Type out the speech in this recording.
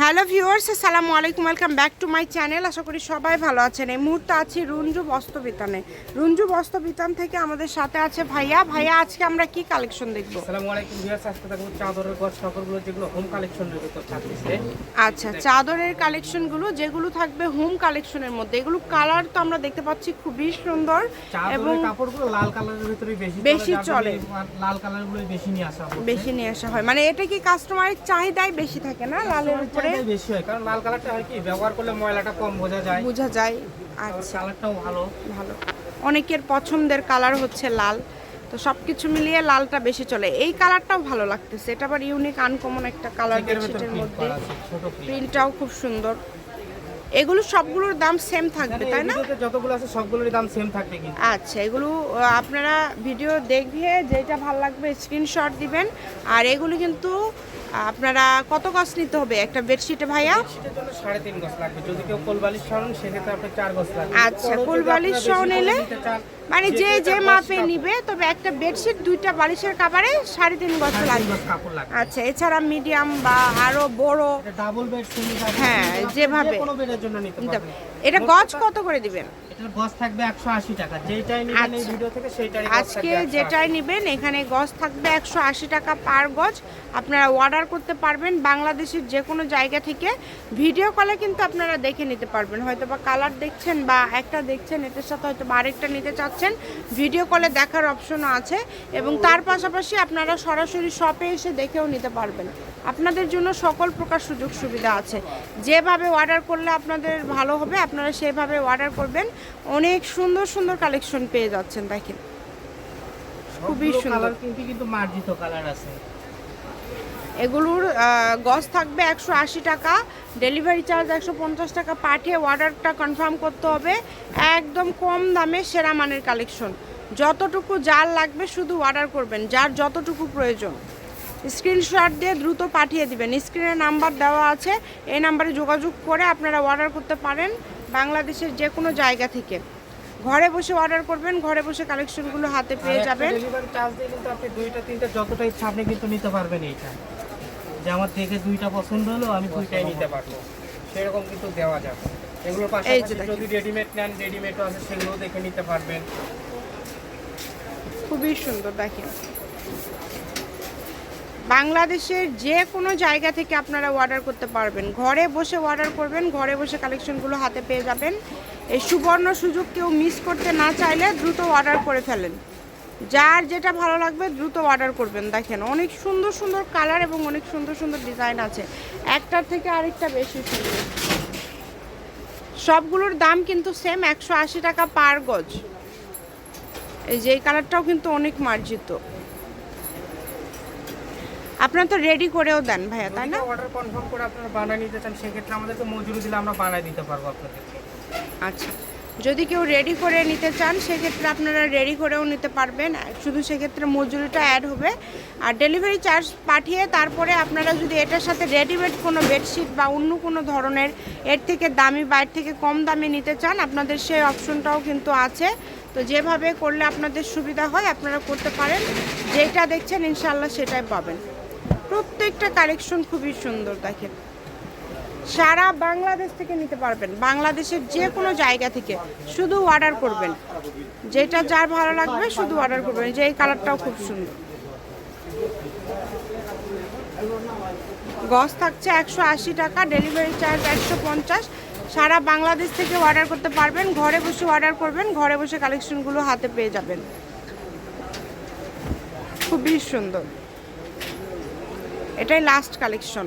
Hello viewers আসসালামু আলাইকুম welcome back to my channel. আশা করি সবাই ভালো আছেন। এই মুহূর্তে আছি রুঞ্জু বস্ত্রবিতানে। রুঞ্জু বস্ত্রবিতান থেকে আমাদের সাথে আছে ভাইয়া। ভাইয়া আজকে আমরা কি কালেকশন দেখব? আসসালামু আলাইকুম ভিউয়ার্স আজকে দেখো চাদরের গছ সকলগুলো যেগুলো হোম কালেকশনের ভিতর আচ্ছা চাদরের কালেকশনগুলো যেগুলো থাকবে হোম কালেকশনের মধ্যে। এগুলো কালার তো আমরা দেখতে পাচ্ছি খুবই সুন্দর এবং কাপড়গুলো লাল কালারের ভিতরে বেশি বেশি চলে। লাল কালারগুলো বেশি নিয়ে আসা বেশি নিয়ে আসা হয়। মানে এটা কি কাস্টমারের চাহিদাই বেশি থাকে না? লালের বেশি হয়। কারণ লাল কালারটা হয় কি ব্যবহার করলে ময়লাটা কম বোঝা যায়। বোঝা যায়। আচ্ছা। কালারটাও ভালো। ভালো। অনেকের পছন্দের কালার হচ্ছে লাল। তো সব কিছু মিলিয়ে লালটা বেশি চলে। এই কালারটাও ভালো লাগতেছে। এটা আবার ইউনিক আনকমন একটা কালার বেডশিটের মধ্যে। প্রিন্টটাও খুব সুন্দর। এগুলো সবগুলোর দাম সেম থাকবে তাই না? যতগুলো আছে সবগুলোর দাম সেম থাকবে কিন্তু। আচ্ছা এগুলো আপনারা ভিডিও দেখে যেটা ভালো লাগবে স্ক্রিনশট দিবেন। আর এগুলো কিন্তু আপনারা কত গজ নিতে হবে একটা বেডশিটে ভাইয়া? সাড়ে তিন গজ লাগবে। যদি কেউ কোলবালিশ সরণ সেক্ষেত্রে আপনার চার গজ লাগবে। আচ্ছা, কোলবালিশ আপনারা এলে? মানে যে যে মাপে কাপড়- নিবে তবে একটা বেডশিট দুইটা বালিশের কাভারে সাড়ে তিন গজ লাগবে। কাপড় আচ্ছা এছাড়া মিডিয়াম বা আরও বড়। এটা ডাবল বেড হ্যাঁ, যেভাবে। কোনো বেডের জন্য নিতে পারবেন। এটা গজ কত করে দিবেন? গজ থাকবে 180 টাকা। যেটাই নেবেন এই আচ্ছা। ভিডিও থেকে সেইটারই আজকে যেটাই নেবেন এখানে গজ থাকবে একশো আশি টাকা পার গজ। আপনারা অর্ডার করতে পারবেন বাংলাদেশের যে কোনো জায়গা থেকে। ভিডিও কলে কিন্তু আপনারা দেখে নিতে পারবেন। হয়তো বা কালার দেখছেন বা একটা দেখছেন এটার সাথে হয়তো বা আরেকটা নিতে চাচ্ছেন। ভিডিও কলে দেখার অপশনও আছে এবং তার পাশাপাশি আপনারা সরাসরি শপে এসে দেখেও নিতে পারবেন। আপনাদের জন্য সকল প্রকার সুযোগ সুবিধা আছে। যেভাবে অর্ডার করলে আপনাদের ভালো হবে আপনারা সেভাবে অর্ডার করবেন। অনেক সুন্দর সুন্দর কালেকশন পেয়ে যাচ্ছেন দেখেন। খুবই সুন্দর। কিন্তু মার্জিত কালার আছে। এগুলোর গজ থাকবে একশো আশি টাকা ডেলিভারি চার্জ একশো পঞ্চাশ টাকা পাঠিয়ে অর্ডারটা কনফার্ম করতে হবে। একদম কম দামে সেরা মানের কালেকশন যতটুকু যার লাগবে শুধু অর্ডার করবেন যার যতটুকু প্রয়োজন। স্ক্রিনশট দিয়ে দ্রুত পাঠিয়ে দিবেন। স্ক্রিনে নাম্বার দেওয়া আছে এই নাম্বারে যোগাযোগ করে আপনারা অর্ডার করতে পারেন বাংলাদেশের যে কোনো জায়গা থেকে। ঘরে বসে অর্ডার করবেন ঘরে বসে কালেকশনগুলো হাতে পেয়ে যাবেন। ডেলিভারি চার্জ দিয়ে কিন্তু আপনি দুইটা তিনটা যতটা ইচ্ছা আপনি কিন্তু নিতে পারবেন এইটা। যে আমার থেকে দুইটা পছন্দ হলো আমি দুইটাই নিতে পারব। সেরকম কিন্তু দেওয়া যাবে এগুলোর এই পাশাপাশি যদি রেডিমেড নেন রেডিমেডও আছে সেগুলোও দেখে নিতে পারবেন। খুবই সুন্দর দেখেন। বাংলাদেশের যে কোনো জায়গা থেকে আপনারা অর্ডার করতে পারবেন। ঘরে বসে অর্ডার করবেন ঘরে বসে কালেকশনগুলো হাতে পেয়ে যাবেন। এই সুবর্ণ সুযোগ কেউ মিস করতে না চাইলে দ্রুত অর্ডার করে ফেলেন। যার যেটা ভালো লাগবে দ্রুত অর্ডার করবেন। দেখেন অনেক সুন্দর সুন্দর কালার এবং অনেক সুন্দর সুন্দর ডিজাইন আছে। একটার থেকে আরেকটা বেশি সুন্দর। সবগুলোর দাম কিন্তু সেম একশো আশি টাকা পার গজ। এই যে এই কালারটাও কিন্তু অনেক মার্জিত। আপনার তো রেডি করেও দেন ভাইয়া তাই না? অর্ডার কনফার্ম করে আপনারা বানায় নিতে চান সেক্ষেত্রে আমাদেরকে মজুরি দিলে আমরা বানায় দিতে পারব আপনাদেরকে। আচ্ছা। যদি কেউ রেডি করে নিতে চান, সেক্ষেত্রে আপনারা রেডি করেও নিতে পারবেন। শুধু সেক্ষেত্রে মজুরিটা অ্যাড হবে। আর ডেলিভারি চার্জ পাঠিয়ে তারপরে আপনারা যদি এটার সাথে রেডিমেড কোনো বেডশিট বা অন্য কোনো ধরনের, এর থেকে দামি বা এর থেকে কম দামে নিতে চান, আপনাদের সেই অপশনটাও কিন্তু আছে। তো যেভাবে করলে আপনাদের সুবিধা হয়, আপনারা করতে পারেন। যেটা দেখছেন ইনশাল্লাহ সেটাই পাবেন। প্রত্যেকটা কালেকশন খুবই সুন্দর, দেখেন। সারা বাংলাদেশ থেকে নিতে পারবেন। বাংলাদেশের যে কোনো জায়গা থেকে শুধু অর্ডার করবেন। যেটা যার ভালো লাগবে শুধু অর্ডার করবেন। যে এই কালারটাও খুব সুন্দর। গজ থাকছে একশো আশি টাকা ডেলিভারি চার্জ একশো পঞ্চাশ। সারা বাংলাদেশ থেকে অর্ডার করতে পারবেন। ঘরে বসে অর্ডার করবেন। ঘরে বসে কালেকশনগুলো হাতে পেয়ে যাবেন। খুবই সুন্দর। এটাই লাস্ট কালেকশন